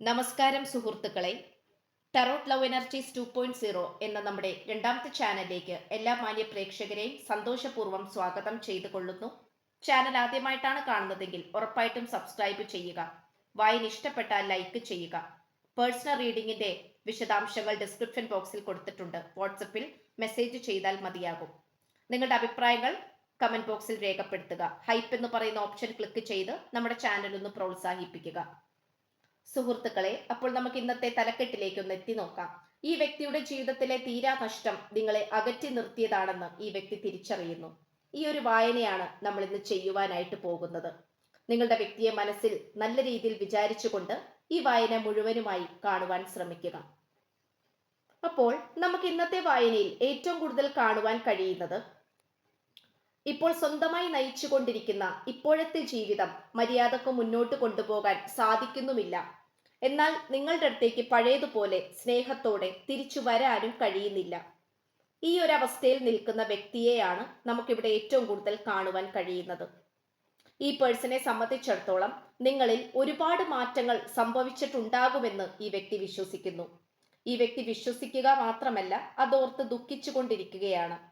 നമസ്കാരം സുഹൃത്തുക്കളെ. Tarot love energies two point zero എന്ന നമ്മുടെ രണ്ടാമത്തെ ചാനലിലേക്ക് എല്ലാ മാന്യ പ്രേക്ഷകരെയും സന്തോഷപൂർവം സ്വാഗതം ചെയ്തു കൊള്ളുന്നു ചാനൽ ആദ്യമായിട്ടാണ് കാണുന്നതെങ്കിൽ ഉറപ്പായിട്ടും സബ്സ്ക്രൈബ് ചെയ്യുക. വായന ഇഷ്ടപ്പെട്ടാൽ ലൈക്ക് ചെയ്യുക. പേഴ്സണൽ റീഡിംഗിന്റെ വിശദാംശങ്ങൾ ഡിസ്ക്രിപ്ഷൻ ബോക്സിൽ കൊടുത്തിട്ടുണ്ട്. വാട്സപ്പിൽ മെസ്സേജ് ചെയ്താൽ മതിയാകും. നിങ്ങളുടെ അഭിപ്രായങ്ങൾ കമന്റ് ബോക്സിൽ രേഖപ്പെടുത്തുക. ഹൈപ്പ് എന്ന് പറയുന്ന ഓപ്ഷൻ ക്ലിക്ക് ചെയ്ത് നമ്മുടെ ചാനൽ ഒന്ന് പ്രോത്സാഹിപ്പിക്കുക. സുഹൃത്തുക്കളെ അപ്പോൾ നമുക്ക് ഇന്നത്തെ തലക്കെട്ടിലേക്ക് ഒന്ന് എത്തി നോക്കാം. ഈ വ്യക്തിയുടെ ജീവിതത്തിലെ തീരാ നഷ്ടം നിങ്ങളെ അകറ്റി നിർത്തിയതാണെന്ന് ഈ വ്യക്തി തിരിച്ചറിയുന്നു. ഈ ഒരു വായനയാണ് നമ്മൾ ഇന്ന് ചെയ്യുവാനായിട്ട് പോകുന്നത്. നിങ്ങളുടെ വ്യക്തിയെ മനസ്സിൽ നല്ല രീതിയിൽ വിചാരിച്ചുകൊണ്ട് ഈ വായന മുഴുവനുമായി കാണുവാൻ ശ്രമിക്കുക. അപ്പോൾ നമുക്ക് ഇന്നത്തെ വായനയിൽ ഏറ്റവും കൂടുതൽ കാണുവാൻ കഴിയുന്നത് ഇപ്പോൾ സ്വന്തമായി നയിച്ചുകൊണ്ടിരിക്കുന്ന ഇപ്പോഴത്തെ ജീവിതം മര്യാദയ്ക്ക് മുന്നോട്ട് കൊണ്ടുപോകാൻ സാധിക്കുന്നുമില്ല. എന്നാൽ നിങ്ങളുടെ അടുത്തേക്ക് പഴയതുപോലെ സ്നേഹത്തോടെ തിരിച്ചു വരാനും കഴിയുന്നില്ല. ഈ ഒരു അവസ്ഥയിൽ നിൽക്കുന്ന വ്യക്തിയെയാണ് നമുക്കിവിടെ ഏറ്റവും കൂടുതൽ കാണുവാൻ കഴിയുന്നത്. ഈ പേഴ്സണെ സംബന്ധിച്ചിടത്തോളം നിങ്ങളിൽ ഒരുപാട് മാറ്റങ്ങൾ സംഭവിച്ചിട്ടുണ്ടാകുമെന്ന് ഈ വ്യക്തി വിശ്വസിക്കുന്നു. ഈ വ്യക്തി വിശ്വസിക്കുക മാത്രമല്ല അതോർത്ത് ദുഃഖിച്ചുകൊണ്ടിരിക്കുകയാണ്.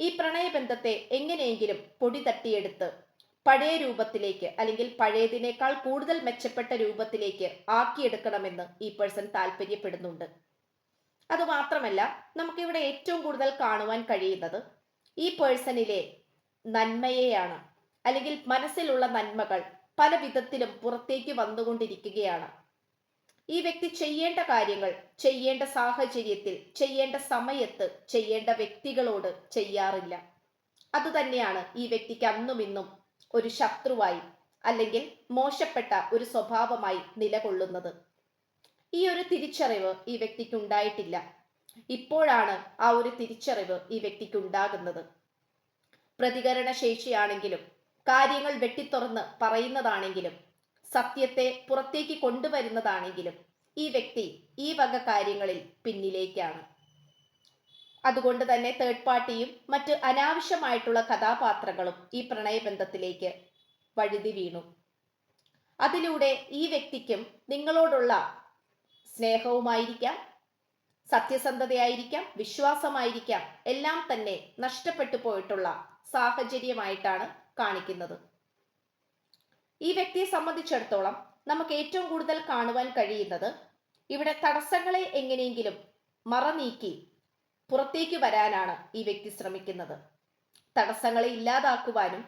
ഈ പ്രണയബന്ധത്തെ എങ്ങനെയെങ്കിലും പൊടി തട്ടിയെടുത്ത് പഴയ രൂപത്തിലേക്ക് അല്ലെങ്കിൽ പഴയതിനേക്കാൾ കൂടുതൽ മെച്ചപ്പെട്ട രൂപത്തിലേക്ക് ആക്കിയെടുക്കണമെന്ന് ഈ പേഴ്സൺ താല്പര്യപ്പെടുന്നുണ്ട്. അതുമാത്രമല്ല നമുക്കിവിടെ ഏറ്റവും കൂടുതൽ കാണുവാൻ കഴിയുന്നത് ഈ പേഴ്സണിലെ നന്മയെയാണ്. അല്ലെങ്കിൽ മനസ്സിലുള്ള നന്മകൾ പല വിധത്തിലും പുറത്തേക്ക് വന്നുകൊണ്ടിരിക്കുകയാണ്. ഈ വ്യക്തി ചെയ്യേണ്ട കാര്യങ്ങൾ ചെയ്യേണ്ട സാഹചര്യത്തിൽ ചെയ്യേണ്ട സമയത്ത് ചെയ്യേണ്ട വ്യക്തികളോട് ചെയ്യാറില്ല. അതുതന്നെയാണ് ഈ വ്യക്തിക്ക് അന്നും ഇന്നും ഒരു ശത്രുവായി അല്ലെങ്കിൽ മോശപ്പെട്ട ഒരു സ്വഭാവമായി നിലകൊള്ളുന്നത്. ഈ ഒരു തിരിച്ചറിവ് ഈ വ്യക്തിക്ക് ഉണ്ടായിട്ടില്ല ഇപ്പോഴാണ് ആ ഒരു തിരിച്ചറിവ് ഈ വ്യക്തിക്ക് ഉണ്ടാകുന്നത് പ്രതികരണ ശേഷിയാണെങ്കിലും കാര്യങ്ങൾ വെട്ടിത്തുറന്ന് പറയുന്നതാണെങ്കിലും സത്യത്തെ പുറത്തേക്ക് കൊണ്ടുവരുന്നതാണെങ്കിലും ഈ വ്യക്തി ഈ വക കാര്യങ്ങളിൽ പിന്നിലേക്കാണ്. അതുകൊണ്ട് തന്നെ തേർഡ് പാർട്ടിയും മറ്റ് അനാവശ്യമായിട്ടുള്ള കഥാപാത്രങ്ങളും ഈ പ്രണയബന്ധത്തിലേക്ക് വഴുതി വീണു. അതിലൂടെ ഈ വ്യക്തിക്കും നിങ്ങളോടുള്ള സ്നേഹവുമായിരിക്കാം സത്യസന്ധതയായിരിക്കാം വിശ്വാസമായിരിക്കാം എല്ലാം തന്നെ നഷ്ടപ്പെട്ടു പോയിട്ടുള്ള സാഹചര്യമായിട്ടാണ് കാണിക്കുന്നത്. ഈ വ്യക്തിയെ സംബന്ധിച്ചിടത്തോളം നമുക്ക് ഏറ്റവും കൂടുതൽ കാണുവാൻ കഴിയുന്നത് ഇവിടെ തടസ്സങ്ങളെ എങ്ങനെയെങ്കിലും മറനീക്കി പുറത്തേക്ക് വരാനാണ് ഈ വ്യക്തി ശ്രമിക്കുന്നത്. തടസ്സങ്ങളെ ഇല്ലാതാക്കുവാനും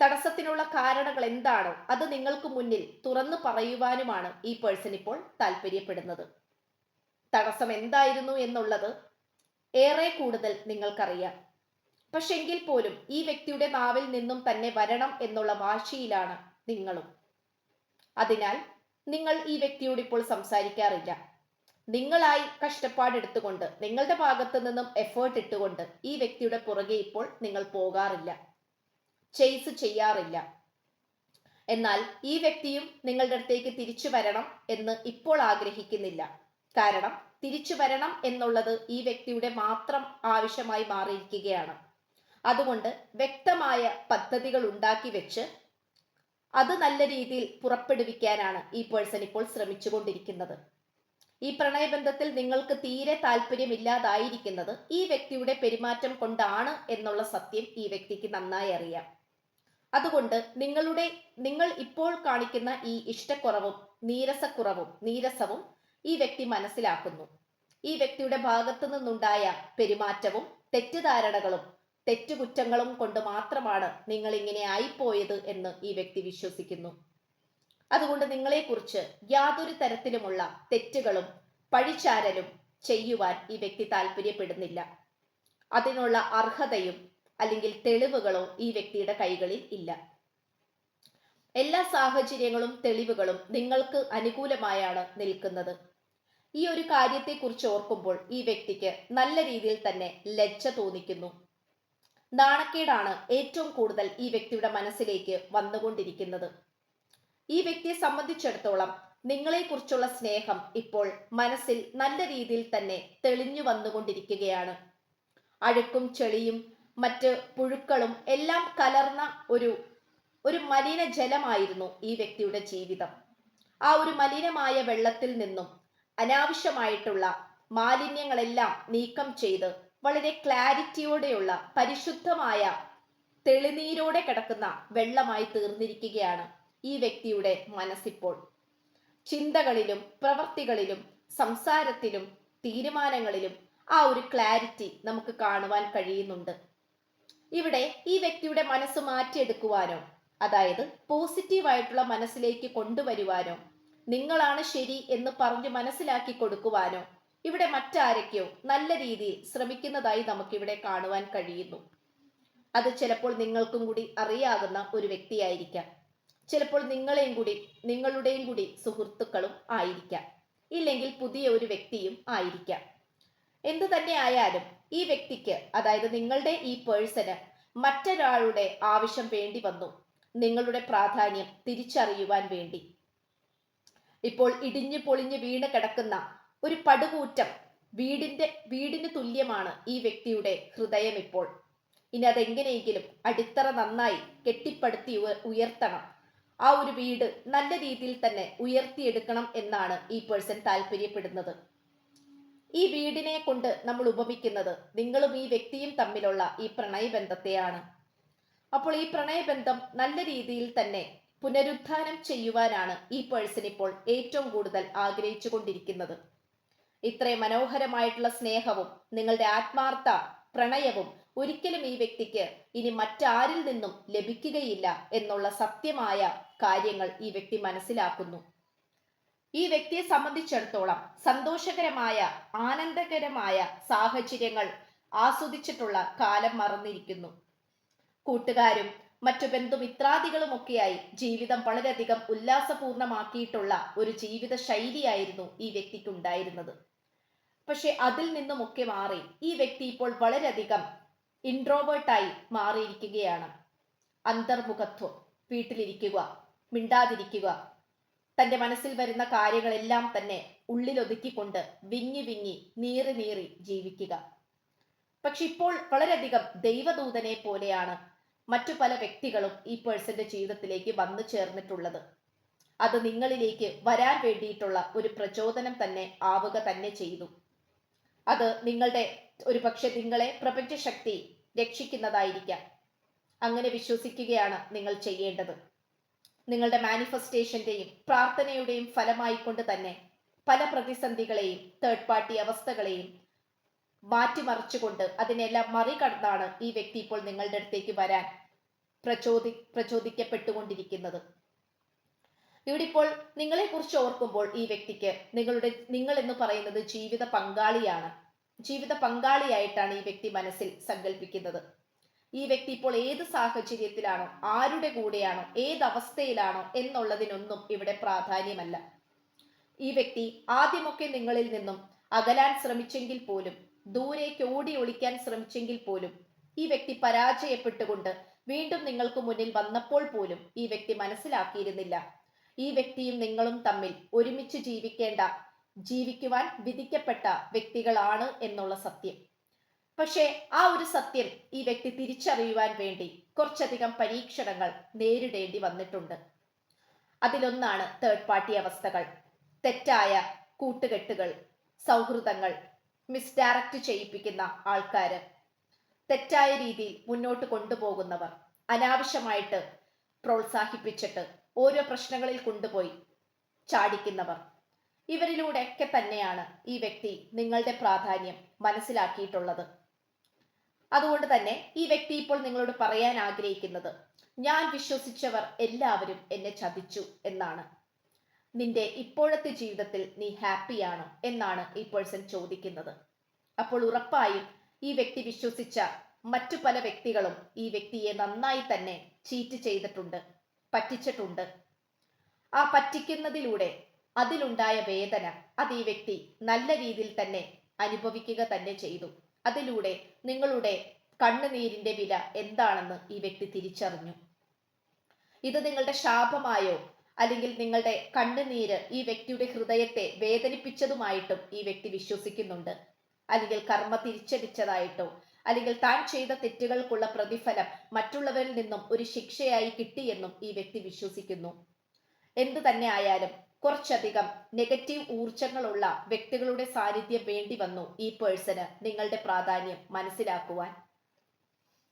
തടസ്സത്തിനുള്ള കാരണങ്ങൾ എന്താണോ അത് നിങ്ങൾക്ക് മുന്നിൽ തുറന്നു പറയുവാനുമാണ് ഈ പേഴ്സൺ ഇപ്പോൾ താല്പര്യപ്പെടുന്നത്. തടസ്സം എന്തായിരുന്നു എന്നുള്ളത് ഏറെ കൂടുതൽ നിങ്ങൾക്കറിയാം. പക്ഷെങ്കിൽ പോലും ഈ വ്യക്തിയുടെ നാവിൽ നിന്നും തന്നെ വരണം എന്നുള്ള വാശിയിലാണ് നിങ്ങളും. അതിനാൽ നിങ്ങൾ ഈ വ്യക്തിയോട് ഇപ്പോൾ സംസാരിക്കാറില്ല. നിങ്ങളായി കഷ്ടപ്പാടെടുത്തുകൊണ്ട് നിങ്ങളുടെ ഭാഗത്ത് നിന്നും എഫേർട്ട് ഇട്ടുകൊണ്ട് ഈ വ്യക്തിയുടെ പുറകെ ഇപ്പോൾ നിങ്ങൾ പോകാറില്ല. ചെയ്സ് ചെയ്യാറില്ല. എന്നാൽ ഈ വ്യക്തിയും നിങ്ങളുടെ അടുത്തേക്ക് തിരിച്ചു വരണം എന്ന് ഇപ്പോൾ ആഗ്രഹിക്കുന്നില്ല. കാരണം തിരിച്ചു വരണം എന്നുള്ളത് ഈ വ്യക്തിയുടെ മാത്രം ആവശ്യമായി മാറിയിരിക്കുകയാണ്. അതുകൊണ്ട് വ്യക്തമായ പദ്ധതികൾ ഉണ്ടാക്കി വെച്ച് അത് നല്ല രീതിയിൽ പുറപ്പെടുവിക്കാനാണ് ഈ പേഴ്സൺ ഇപ്പോൾ ശ്രമിച്ചുകൊണ്ടിരിക്കുന്നത്. ഈ പ്രണയബന്ധത്തിൽ നിങ്ങൾക്ക് തീരെ താല്പര്യമില്ലാതായിരിക്കുന്നത് ഈ വ്യക്തിയുടെ പെരുമാറ്റം കൊണ്ടാണ് എന്നുള്ള സത്യം ഈ വ്യക്തിക്ക് നന്നായി അറിയാം. അതുകൊണ്ട് നിങ്ങളുടെ നിങ്ങൾ ഇപ്പോൾ കാണിക്കുന്ന ഈ ഇഷ്ടക്കുറവും നീരസക്കുറവും നീരസവും ഈ വ്യക്തി മനസ്സിലാക്കുന്നു. ഈ വ്യക്തിയുടെ ഭാഗത്തു നിന്നുണ്ടായ പെരുമാറ്റവും തെറ്റിദ്ധാരണകളും തെറ്റുകുറ്റങ്ങളും കൊണ്ട് മാത്രമാണ് നിങ്ങൾ ഇങ്ങനെ ആയിപ്പോയത് എന്ന് ഈ വ്യക്തി വിശ്വസിക്കുന്നു. അതുകൊണ്ട് നിങ്ങളെക്കുറിച്ച് യാതൊരു തരത്തിലുമുള്ള തെറ്റുകളും പഴിച്ചാരലും ചെയ്യുവാൻ ഈ വ്യക്തി താല്പര്യപ്പെടുന്നില്ല അതിനുള്ള അർഹതയും അല്ലെങ്കിൽ തെളിവുകളോ ഈ വ്യക്തിയുടെ കൈകളിൽ ഇല്ല. എല്ലാ സാഹചര്യങ്ങളും തെളിവുകളും നിങ്ങൾക്ക് അനുകൂലമായാണ് നിൽക്കുന്നത്. ഈ ഒരു കാര്യത്തെക്കുറിച്ച് ഓർക്കുമ്പോൾ ഈ വ്യക്തിക്ക് നല്ല രീതിയിൽ തന്നെ ലജ്ജ തോന്നിക്കുന്നു. നാണക്കേടാണ് ഏറ്റവും കൂടുതൽ ഈ വ്യക്തിയുടെ മനസ്സിലേക്ക് വന്നുകൊണ്ടിരിക്കുന്നത്. ഈ വ്യക്തിയെ സംബന്ധിച്ചിടത്തോളം നിങ്ങളെക്കുറിച്ചുള്ള സ്നേഹം ഇപ്പോൾ മനസ്സിൽ നല്ല രീതിയിൽ തന്നെ തെളിഞ്ഞു വന്നുകൊണ്ടിരിക്കുകയാണ്. അഴുക്കും ചെളിയും മറ്റ് പുഴുക്കളും എല്ലാം കലർന്ന ഒരു ഒരു മലിന ജലമായിരുന്നു ഈ വ്യക്തിയുടെ ജീവിതം. ആ ഒരു മലിനമായ വെള്ളത്തിൽ നിന്നും അനാവശ്യമായിട്ടുള്ള മാലിന്യങ്ങളെല്ലാം നീക്കം ചെയ്ത് വളരെ ക്ലാരിറ്റിയോടെയുള്ള പരിശുദ്ധമായ തെളിനീരോടെ കിടക്കുന്ന വെള്ളമായി തീർന്നിരിക്കുകയാണ്. ഈ വ്യക്തിയുടെ മനസ്സിപ്പോൾ ചിന്തകളിലും പ്രവർത്തികളിലും സംസാരത്തിലും തീരുമാനങ്ങളിലും ആ ഒരു ക്ലാരിറ്റി നമുക്ക് കാണുവാൻ കഴിയുന്നുണ്ട്. ഇവിടെ ഈ വ്യക്തിയുടെ മനസ്സ് മാറ്റിയെടുക്കുവാനോ അതായത് പോസിറ്റീവായിട്ടുള്ള മനസ്സിലേക്ക് കൊണ്ടുവരുവാനോ നിങ്ങളാണ് ശരി എന്ന് പറഞ്ഞ് മനസ്സിലാക്കി കൊടുക്കുവാനോ ഇവിടെ മറ്റാരൊക്കെയോ നല്ല രീതിയിൽ ശ്രമിക്കുന്നതായി നമുക്കിവിടെ കാണുവാൻ കഴിയുന്നു. അത് ചിലപ്പോൾ നിങ്ങൾക്കും കൂടി അറിയാകുന്ന ഒരു വ്യക്തിയായിരിക്കാം. ചിലപ്പോൾ നിങ്ങളെയും കൂടി നിങ്ങളുടെയും കൂടി സുഹൃത്തുക്കളും ആയിരിക്കാം. ഇല്ലെങ്കിൽ പുതിയ ഒരു വ്യക്തിയും ആയിരിക്കാം. എന്തു തന്നെ ആയാലും ഈ വ്യക്തിക്ക് അതായത് നിങ്ങളുടെ ഈ പേഴ്സന് മറ്റൊരാളുടെ ആവശ്യം വേണ്ടി വന്നു. നിങ്ങളുടെ പ്രാധാന്യം തിരിച്ചറിയുവാൻ വേണ്ടി. ഇപ്പോൾ ഇടിഞ്ഞു പൊളിഞ്ഞു വീണ് കിടക്കുന്ന ഒരു പടുകൂറ്റം വീടിന്റെ വീടിന് തുല്യമാണ് ഈ വ്യക്തിയുടെ ഹൃദയം ഇപ്പോൾ. ഇനി അതെങ്ങനെയെങ്കിലും അടിത്തറ നന്നായി കെട്ടിപ്പടുത്തി ഉയർത്തണം. ആ ഒരു വീട് നല്ല രീതിയിൽ തന്നെ ഉയർത്തിയെടുക്കണം എന്നാണ് ഈ പേഴ്സൺ താല്പര്യപ്പെടുന്നത്. ഈ വീടിനെ കൊണ്ട് നമ്മൾ ഉപമിക്കുന്നത് നിങ്ങളും ഈ വ്യക്തിയും തമ്മിലുള്ള ഈ പ്രണയബന്ധത്തെയാണ്. അപ്പോൾ ഈ പ്രണയബന്ധം നല്ല രീതിയിൽ തന്നെ പുനരുദ്ധാനം ചെയ്യുവാനാണ് ഈ പേഴ്സൺ ഇപ്പോൾ ഏറ്റവും കൂടുതൽ ആഗ്രഹിച്ചു കൊണ്ടിരിക്കുന്നത്. ഇത്രയും മനോഹരമായിട്ടുള്ള സ്നേഹവും നിങ്ങളുടെ ആത്മാർത്ഥ പ്രണയവും ഒരിക്കലും ഈ വ്യക്തിക്ക് ഇനി മറ്റാരിൽ നിന്നും ലഭിക്കുകയില്ല എന്നുള്ള സത്യമായ കാര്യങ്ങൾ ഈ വ്യക്തി മനസ്സിലാക്കുന്നു. ഈ വ്യക്തിയെ സംബന്ധിച്ചിടത്തോളം സന്തോഷകരമായ ആനന്ദകരമായ സാഹചര്യങ്ങൾ ആസ്വദിച്ചിട്ടുള്ള കാലം മറന്നിരിക്കുന്നു. കൂട്ടുകാരും മറ്റു ബന്ധുമിത്രാദികളുമൊക്കെയായി ജീവിതം വളരെയധികം ഉല്ലാസപൂർണമാക്കിയിട്ടുള്ള ഒരു ജീവിത ശൈലിയായിരുന്നു ഈ വ്യക്തിക്ക് ഉണ്ടായിരുന്നത് പക്ഷെ അതിൽ നിന്നുമൊക്കെ മാറി ഈ വ്യക്തി ഇപ്പോൾ വളരെയധികം ഇൻട്രോവേർട്ടായി മാറിയിരിക്കുകയാണ്. അന്തർമുഖത്വം വീട്ടിലിരിക്കുക മിണ്ടാതിരിക്കുക തന്റെ മനസ്സിൽ വരുന്ന കാര്യങ്ങളെല്ലാം തന്നെ ഉള്ളിലൊതുക്കിക്കൊണ്ട് വിങ്ങി വിങ്ങി നീറി നീറി ജീവിക്കുക. പക്ഷെ ഇപ്പോൾ വളരെയധികം ദൈവദൂതനെ പോലെയാണ് മറ്റു പല വ്യക്തികളും ഈ പേഴ്സന്റെ ജീവിതത്തിലേക്ക് വന്നു ചേർന്നിട്ടുള്ളത്. അത് നിങ്ങളിലേക്ക് വരാൻ വേണ്ടിയിട്ടുള്ള ഒരു പ്രചോദനം തന്നെ ആവുക തന്നെ ചെയ്തു. അത് നിങ്ങളുടെ ഒരു പക്ഷെ നിങ്ങളെ പ്രപഞ്ചശക്തി രക്ഷിക്കുന്നതായിരിക്കാം. അങ്ങനെ വിശ്വസിക്കുകയാണ് നിങ്ങൾ ചെയ്യേണ്ടത്. നിങ്ങളുടെ മാനിഫെസ്റ്റേഷന്റെയും പ്രാർത്ഥനയുടെയും ഫലമായിക്കൊണ്ട് തന്നെ പല പ്രതിസന്ധികളെയും തേർഡ് പാർട്ടി അവസ്ഥകളെയും മാറ്റിമറിച്ചുകൊണ്ട് അതിനെല്ലാം മറികടന്നാണ് ഈ വ്യക്തി ഇപ്പോൾ നിങ്ങളുടെ അടുത്തേക്ക് വരാൻ പ്രചോദി പ്രചോദിക്കപ്പെട്ടുകൊണ്ടിരിക്കുന്നത്. ഇവിടെ ഇപ്പോൾ നിങ്ങളെ കുറിച്ച് ഓർക്കുമ്പോൾ ഈ വ്യക്തിക്ക് നിങ്ങളുടെ നിങ്ങൾ എന്ന് പറയുന്നത് ജീവിത പങ്കാളിയാണ്. ജീവിത പങ്കാളിയായിട്ടാണ് ഈ വ്യക്തി മനസ്സിൽ സങ്കല്പിക്കുന്നത് ഈ വ്യക്തി ഇപ്പോൾ ഏത് സാഹചര്യത്തിലാണോ ആരുടെ കൂടെയാണോ ഏത് അവസ്ഥയിലാണോ എന്നുള്ളതിനൊന്നും ഇവിടെ പ്രാധാന്യമല്ല. ഈ വ്യക്തി ആദ്യമൊക്കെ നിങ്ങളിൽ നിന്നും അകലാൻ ശ്രമിച്ചെങ്കിൽ പോലും ദൂരേക്ക് ഓടി ഒളിക്കാൻ ശ്രമിച്ചെങ്കിൽ പോലും ഈ വ്യക്തി പരാജയപ്പെട്ടുകൊണ്ട് വീണ്ടും നിങ്ങൾക്ക് മുന്നിൽ വന്നപ്പോൾ പോലും ഈ വ്യക്തി മനസ്സിലാക്കിയിരുന്നില്ല. ഈ വ്യക്തിയും നിങ്ങളും തമ്മിൽ ഒരുമിച്ച് ജീവിക്കേണ്ട ജീവിക്കുവാൻ വിധിക്കപ്പെട്ട വ്യക്തികളാണ് എന്നുള്ള സത്യം. പക്ഷേ ആ ഒരു സത്യം ഈ വ്യക്തി തിരിച്ചറിയുവാൻ വേണ്ടി കുറച്ചധികം പരീക്ഷണങ്ങൾ നേരിടേണ്ടി വന്നിട്ടുണ്ട്. അതിലൊന്നാണ് തേർഡ് പാർട്ടി അവസ്ഥകൾ. തെറ്റായ കൂട്ടുകെട്ടുകൾ സൗഹൃദങ്ങൾ മിസ്ഡയറക്റ്റ് ചെയ്യിപ്പിക്കുന്ന ആൾക്കാർ തെറ്റായ രീതിയിൽ മുന്നോട്ട് കൊണ്ടുപോകുന്നവർ അനാവശ്യമായിട്ട് പ്രോത്സാഹിപ്പിച്ചിട്ട് ഓരോ പ്രശ്നങ്ങളിൽ കൊണ്ടുപോയി ചാടിക്കുന്നവർ ഇവരിലൂടെയൊക്കെ തന്നെയാണ് ഈ വ്യക്തി നിങ്ങളുടെ പ്രാധാന്യം മനസ്സിലാക്കിയിട്ടുള്ളത്. അതുകൊണ്ട് തന്നെ ഈ വ്യക്തി ഇപ്പോൾ നിങ്ങളോട് പറയാൻ ആഗ്രഹിക്കുന്നത് ഞാൻ വിശ്വസിച്ചവർ എല്ലാവരും എന്നെ ചതിച്ചു എന്നാണ്. നിന്റെ ഇപ്പോഴത്തെ ജീവിതത്തിൽ നീ ഹാപ്പിയാണോ എന്നാണ് ഈ പേഴ്സൺ ചോദിക്കുന്നത്. അപ്പോൾ ഉറപ്പായും ഈ വ്യക്തി വിശ്വസിച്ച മറ്റു പല വ്യക്തികളും ഈ വ്യക്തിയെ നന്നായി തന്നെ ചീറ്റ് ചെയ്തിട്ടുണ്ട് പറ്റിച്ചിട്ടുണ്ട്. ആ പറ്റിക്കുന്നതിലൂടെ അതിലുണ്ടായ വേദന അത് ഈ വ്യക്തി നല്ല രീതിയിൽ തന്നെ അനുഭവിക്കുക തന്നെ ചെയ്തു. അതിലൂടെ നിങ്ങളുടെ കണ്ണുനീരിന്റെ വില എന്താണെന്ന് ഈ വ്യക്തി തിരിച്ചറിഞ്ഞു. ഇത് നിങ്ങളുടെ ശാപമായോ? അല്ലെങ്കിൽ നിങ്ങളുടെ കണ്ണുനീര് ഈ വ്യക്തിയുടെ ഹൃദയത്തെ വേദനിപ്പിച്ചതുമായിട്ടും ഈ വ്യക്തി വിശ്വസിക്കുന്നുണ്ട്. അല്ലെങ്കിൽ കർമ്മ തിരിച്ചടിച്ചതായിട്ടോ? അല്ലെങ്കിൽ താൻ ചെയ്ത തെറ്റുകൾക്കുള്ള പ്രതിഫലം മറ്റുള്ളവരിൽ നിന്നും ഒരു ശിക്ഷയായി കിട്ടിയെന്നും ഈ വ്യക്തി വിശ്വസിക്കുന്നു. എന്തു തന്നെ ആയാലും കുറച്ചധികം നെഗറ്റീവ് ഊർജങ്ങളുള്ള വ്യക്തികളുടെ സാന്നിധ്യം വേണ്ടി വന്നു ഈ പേഴ്സന് നിങ്ങളുടെ പ്രാധാന്യം മനസ്സിലാക്കുവാൻ.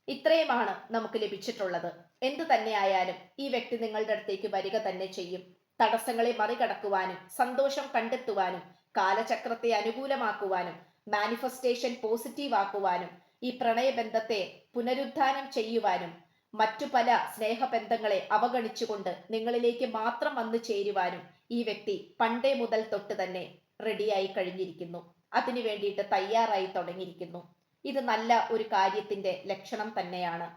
ഇത്രയുമാണ് നമുക്ക് ലഭിച്ചിട്ടുള്ളത്. എന്തു തന്നെയായാലും ഈ വ്യക്തി നിങ്ങളുടെ അടുത്തേക്ക് വരിക തന്നെ ചെയ്യും. തടസ്സങ്ങളെ മറികടക്കുവാനും സന്തോഷം കണ്ടെത്തുവാനും കാലചക്രത്തെ അനുകൂലമാക്കുവാനും മാനിഫെസ്റ്റേഷൻ പോസിറ്റീവ് ആക്കുവാനും ഈ പ്രണയബന്ധത്തെ പുനരുദ്ധാനം ചെയ്യുവാനും മറ്റു പല സ്നേഹബന്ധങ്ങളെ അവഗണിച്ചുകൊണ്ട് നിങ്ങളിലേക്ക് മാത്രം വന്നു ചേരുവാനും ഈ വ്യക്തി പണ്ടേ മുതൽ തൊട്ട് തന്നെ റെഡിയായി കഴിഞ്ഞിരിക്കുന്നു. അതിനു വേണ്ടിയിട്ട് തയ്യാറായി തുടങ്ങിയിരിക്കുന്നു. ഇത് നല്ല ഒരു കാര്യത്തിന്റെ ലക്ഷണം തന്നെയാണ്.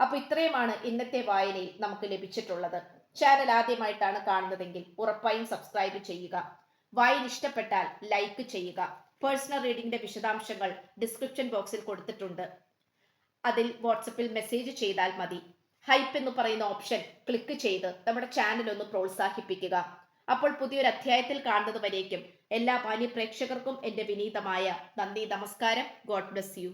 അപ്പൊ ഇത്രയുമാണ് ഇന്നത്തെ വായനയിൽ നമുക്ക് ലഭിച്ചിട്ടുള്ളത്. ചാനൽ ആദ്യമായിട്ടാണ് കാണുന്നതെങ്കിൽ ഉറപ്പായും സബ്സ്ക്രൈബ് ചെയ്യുക. വായന ഇഷ്ടപ്പെട്ടാൽ ലൈക്ക് ചെയ്യുക. പേഴ്സണൽ റീഡിംഗിന്റെ വിശദാംശങ്ങൾ ഡിസ്ക്രിപ്ഷൻ ബോക്സിൽ കൊടുത്തിട്ടുണ്ട്. അതിൽ വാട്സപ്പിൽ മെസ്സേജ് ചെയ്താൽ മതി. ഹൈപ്പ് എന്ന് പറയുന്ന ഓപ്ഷൻ ക്ലിക്ക് ചെയ്ത് നമ്മുടെ ചാനൽ ഒന്ന് പ്രോത്സാഹിപ്പിക്കുക. അപ്പോൾ പുതിയൊരു അധ്യായത്തിൽ കാണുന്നത് വരേക്കും. എല്ലാ മാന്യ പ്രേക്ഷകർക്കും എന്റെ വിനീതമായ നന്ദി നമസ്കാരം. God bless you